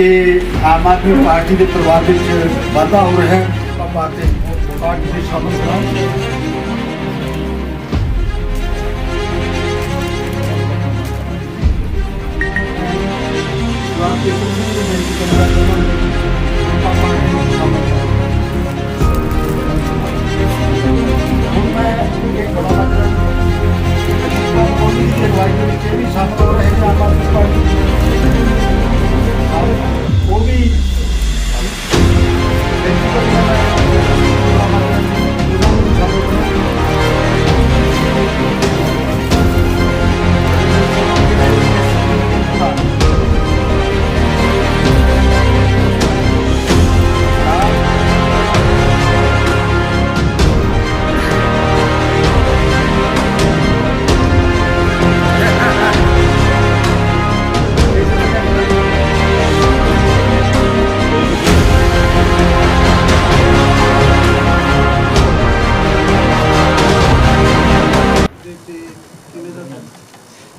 ਕਿ ਆਮ ਆਦਮੀ ਪਾਰਟੀ ਦੇ ਪਰਿਵਾਰ ਵਿੱਚ ਵਾਧਾ ਹੋ ਰਿਹਾ ਹੈ ਆਪਾਂ ਪਾਰਟੀ ਪਾਰਟੀ ਦੇ ਸ਼ਾਮਲ ਹੋਣਾ ਉਹ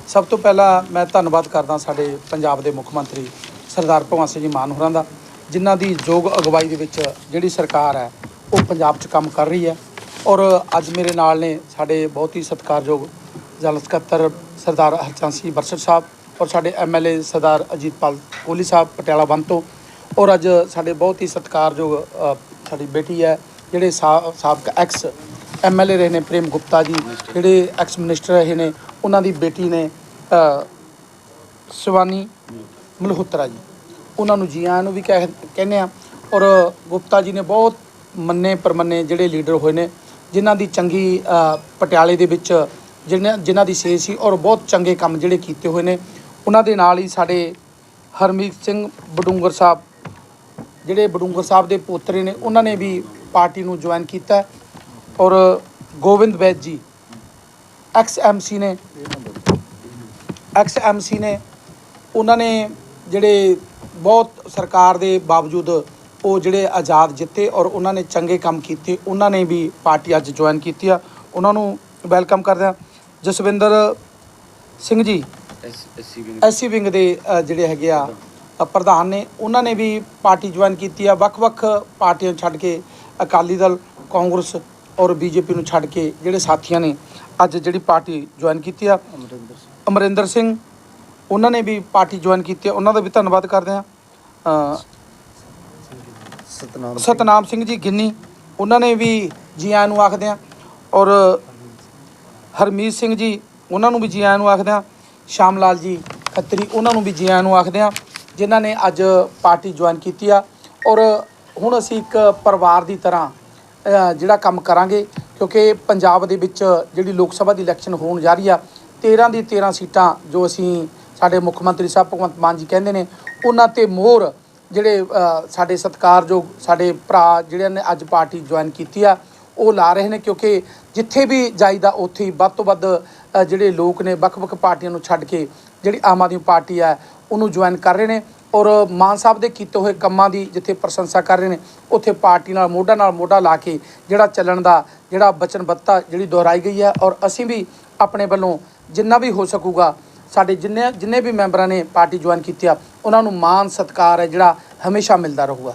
ਸਭ ਤੋਂ ਪਹਿਲਾਂ ਮੈਂ ਧੰਨਵਾਦ ਕਰਦਾ ਸਾਡੇ ਪੰਜਾਬ ਦੇ ਮੁੱਖ ਮੰਤਰੀ ਸਰਦਾਰ ਭਗਵੰਤ ਸਿੰਘ ਜੀ ਮਾਨ ਹੋਰਾਂ ਦਾ, ਜਿਨ੍ਹਾਂ ਦੀ ਯੋਗ ਅਗਵਾਈ ਦੇ ਵਿੱਚ ਜਿਹੜੀ ਸਰਕਾਰ ਹੈ, ਉਹ ਪੰਜਾਬ 'ਚ ਕੰਮ ਕਰ ਰਹੀ ਹੈ। ਔਰ ਅੱਜ ਮੇਰੇ ਨਾਲ ਨੇ ਸਾਡੇ ਬਹੁਤ ਹੀ ਸਤਿਕਾਰਯੋਗ ਜਨਰਲ ਸਕੱਤਰ ਸਰਦਾਰ ਹਰਚੰਦ ਸਿੰਘ ਬਰਸਟ ਸਾਹਿਬ ਔਰ ਸਾਡੇ ਐਮਐਲਏ ਸਰਦਾਰ ਅਜੀਤਪਾਲ ਕੋਹਲੀ ਸਾਹਿਬ ਪਟਿਆਲਾ ਬੰਦ ਤੋਂ। ਔਰ ਅੱਜ ਸਾਡੇ ਬਹੁਤ ਹੀ ਸਤਿਕਾਰਯੋਗ ਸਾਡੀ ਬੇਟੀ ਹੈ, ਜਿਹੜੇ ਸਾ- ਸਾਬਕਾ ਐਕਸ ਐਮਐਲਏ ਰਹੇ ਨੇ, ਪ੍ਰੇਮ ਗੁਪਤਾ ਜੀ, ਜਿਹੜੇ ਐਕਸ ਮਿਨਿਸਟਰ ਰਹੇ ਨੇ ਉਹਨਾਂ ਦੀ ਬੇਟੀ ਨੇ ਸ਼ਿਵਾਨੀ ਮਲਹੋਤਰਾ ਜੀ। ਉਹਨਾਂ ਨੂੰ ਜੀ ਆਇਆਂ ਨੂੰ ਵੀ ਕਹਿ, ਕਹਿੰਦੇ ਆ ਔਰ ਗੁਪਤਾ ਜੀ ਨੇ ਬਹੁਤ ਮੰਨੇ ਪਰਮੰਨੇ ਜਿਹੜੇ ਲੀਡਰ ਹੋਏ ਨੇ, ਜਿਨ੍ਹਾਂ ਦੀ ਚੰਗੀ ਪਟਿਆਲੇ ਦੇ ਵਿੱਚ ਜਿਨ੍ਹਾਂ ਜਿਨ੍ਹਾਂ ਦੀ ਸੇਧ ਸੀ ਔਰ ਬਹੁਤ ਚੰਗੇ ਕੰਮ ਜਿਹੜੇ ਕੀਤੇ ਹੋਏ ਨੇ। ਉਹਨਾਂ ਦੇ ਨਾਲ ਹੀ ਸਾਡੇ ਹਰਮੀਤ ਸਿੰਘ ਬਡੂੰਗਰ ਸਾਹਿਬ, ਜਿਹੜੇ ਬਡੂੰਗਰ ਸਾਹਿਬ ਦੇ ਪੋਤਰੇ ਨੇ, ਉਹਨਾਂ ਨੇ ਵੀ ਪਾਰਟੀ ਨੂੰ ਜੁਆਇਨ ਕੀਤਾ। ਔਰ ਗੋਬਿੰਦ ਵੈਦ ਜੀ ਐਕਸ ਐਮਸੀ ਨੇ। ਐਕਸ ਐਮਸੀ ਨੇ ਉਹਨਾਂ ਨੇ ਜਿਹੜੇ ਬਹੁਤ ਸਰਕਾਰ ਦੇ ਬਾਵਜੂਦ ਉਹ ਜਿਹੜੇ ਆਜ਼ਾਦ ਜਿੱਤੇ ਔਰ ਉਹਨਾਂ ਨੇ ਚੰਗੇ ਕੰਮ ਕੀਤੇ ਉਹਨਾਂ ਨੇ ਵੀ ਪਾਰਟੀ ਅੱਜ ਜੁਆਇਨ ਕੀਤੀ ਆ। ਉਹਨਾਂ ਨੂੰ ਵੈਲਕਮ ਕਰਦੇ ਆ ਜਸਵਿੰਦਰ ਸਿੰਘ ਜੀ ਐਸਸੀ ਵਿੰਗ ਦੇ। ਜਿਹੜੇ ਹੈਗੇ ਆ ਪ੍ਰਧਾਨ ਨੇ ਉਹਨਾਂ ਨੇ ਵੀ ਪਾਰਟੀ ਜੁਆਇਨ ਕੀਤੀ ਆ। ਵੱਖ-ਵੱਖ ਪਾਰਟੀਆਂ ਛੱਡ ਕੇ ਅਕਾਲੀ ਦਲ ਕਾਂਗਰਸ ਔਰ ਬੀਜੇਪੀ ਨੂੰ ਛੱਡ ਕੇ ਜਿਹੜੇ ਸਾਥੀਆਂ ਨੇ ਅੱਜ ਜਿਹੜੀ ਪਾਰਟੀ ਜੁਆਇਨ ਕੀਤੀ ਆ ਅਮਰਿੰਦਰ ਸਿੰਘ। ਉਹਨਾਂ ਨੇ ਵੀ ਪਾਰਟੀ ਜੁਆਇਨ ਕੀਤੀ ਆ। ਉਹਨਾਂ ਦਾ ਵੀ ਧੰਨਵਾਦ ਕਰਦੇ ਆ ਸਤਨਾਮ ਸਤਨਾਮ ਸਿੰਘ ਜੀ ਗਿੰਨੀ ਉਹਨਾਂ ਨੇ ਵੀ ਜੀ ਆਇਆਂ ਨੂੰ ਆਖਦੇ ਆ ਔਰ ਹਰਮੀਤ ਸਿੰਘ ਜੀ ਉਹਨਾਂ ਨੂੰ ਵੀ ਜੀ ਆਇਆਂ ਨੂੰ ਆਖਦੇ ਆ ਸ਼ਾਮ ਲਾਲ ਜੀ ਖੱਤਰੀ ਉਹਨਾਂ ਨੂੰ ਵੀ ਜੀ ਆਇਆਂ ਨੂੰ ਆਖਦੇ ਆ ਜਿਨ੍ਹਾਂ ਨੇ ਅੱਜ ਪਾਰਟੀ ਜੁਆਇਨ ਕੀਤੀ ਆ। ਔਰ ਹੁਣ ਅਸੀਂ ਇੱਕ ਪਰਿਵਾਰ ਦੀ ਤਰ੍ਹਾਂ ਜਿਹੜਾ ਕੰਮ ਕਰਾਂਗੇ, ਕਿਉਂਕਿ ਪੰਜਾਬ ਦੇ ਵਿੱਚ ਜਿਹੜੀ ਲੋਕ ਸਭਾ ਦੀ ਇਲੈਕਸ਼ਨ ਹੋਣ ਜਾ ਰਹੀ ਆ 13 ਦੀ 13 ਸੀਟਾਂ ਜੋ ਅਸੀਂ ਸਾਡੇ ਮੁੱਖ ਮੰਤਰੀ ਸਾਹਿਬ ਭਗਵੰਤ ਮਾਨ ਜੀ ਕਹਿੰਦੇ ਨੇ, ਉਹਨਾਂ ਤੇ ਮੋਹਰ ਜਿਹੜੇ ਸਾਡੇ ਸਤਿਕਾਰਯੋਗ ਸਾਡੇ ਭਰਾ ਜਿਹੜਿਆਂ ਨੇ ਅੱਜ ਪਾਰਟੀ ਜੁਆਇਨ ਕੀਤੀ ਆ, ਉਹ ਲਾ ਰਹੇ ਨੇ, ਕਿਉਂਕਿ ਜਿੱਥੇ ਵੀ ਜਾਈਦਾ ਉੱਥੇ ਹੀ ਵੱਧ ਤੋਂ ਵੱਧ ਜਿਹੜੇ ਲੋਕ ਨੇ ਵੱਖ-ਵੱਖ ਪਾਰਟੀਆਂ ਨੂੰ ਛੱਡ ਕੇ ਜਿਹੜੀ ਆਮ ਆਦਮੀ ਪਾਰਟੀ ਆ, ਉਹਨੂੰ ਜੁਆਇਨ ਕਰ ਰਹੇ ਨੇ। ਔਰ ਮਾਨ ਸਾਹਿਬ ਦੇ ਕੀਤੇ ਹੋਏ ਕੰਮਾਂ ਦੀ ਜਿੱਥੇ ਪ੍ਰਸ਼ੰਸਾ ਕਰ ਰਹੇ ਨੇ, ਉੱਥੇ ਪਾਰਟੀ ਨਾਲ, ਮੋਢਾ ਨਾਲ ਮੋਢਾ ਲਾ ਕੇ ਜਿਹੜਾ ਚੱਲਣ ਦਾ, ਜਿਹੜਾ ਵਚਨਬੱਧਤਾ ਜਿਹੜੀ ਦੁਹਰਾਈ ਗਈ ਹੈ ਔਰ ਅਸੀਂ ਵੀ ਆਪਣੇ ਵੱਲੋਂ ਜਿੰਨਾ ਵੀ ਹੋ ਸਕੂਗਾ, ਸਾਡੇ ਜਿੰਨੇ ਜਿੰਨੇ ਵੀ ਮੈਂਬਰਾਂ ਨੇ ਪਾਰਟੀ ਜੁਆਇਨ ਕੀਤੀ ਆ, ਉਹਨਾਂ ਨੂੰ ਮਾਨ ਸਤਿਕਾਰ ਹੈ ਜਿਹੜਾ ਹਮੇਸ਼ਾ ਮਿਲਦਾ ਰਹੂਗਾ।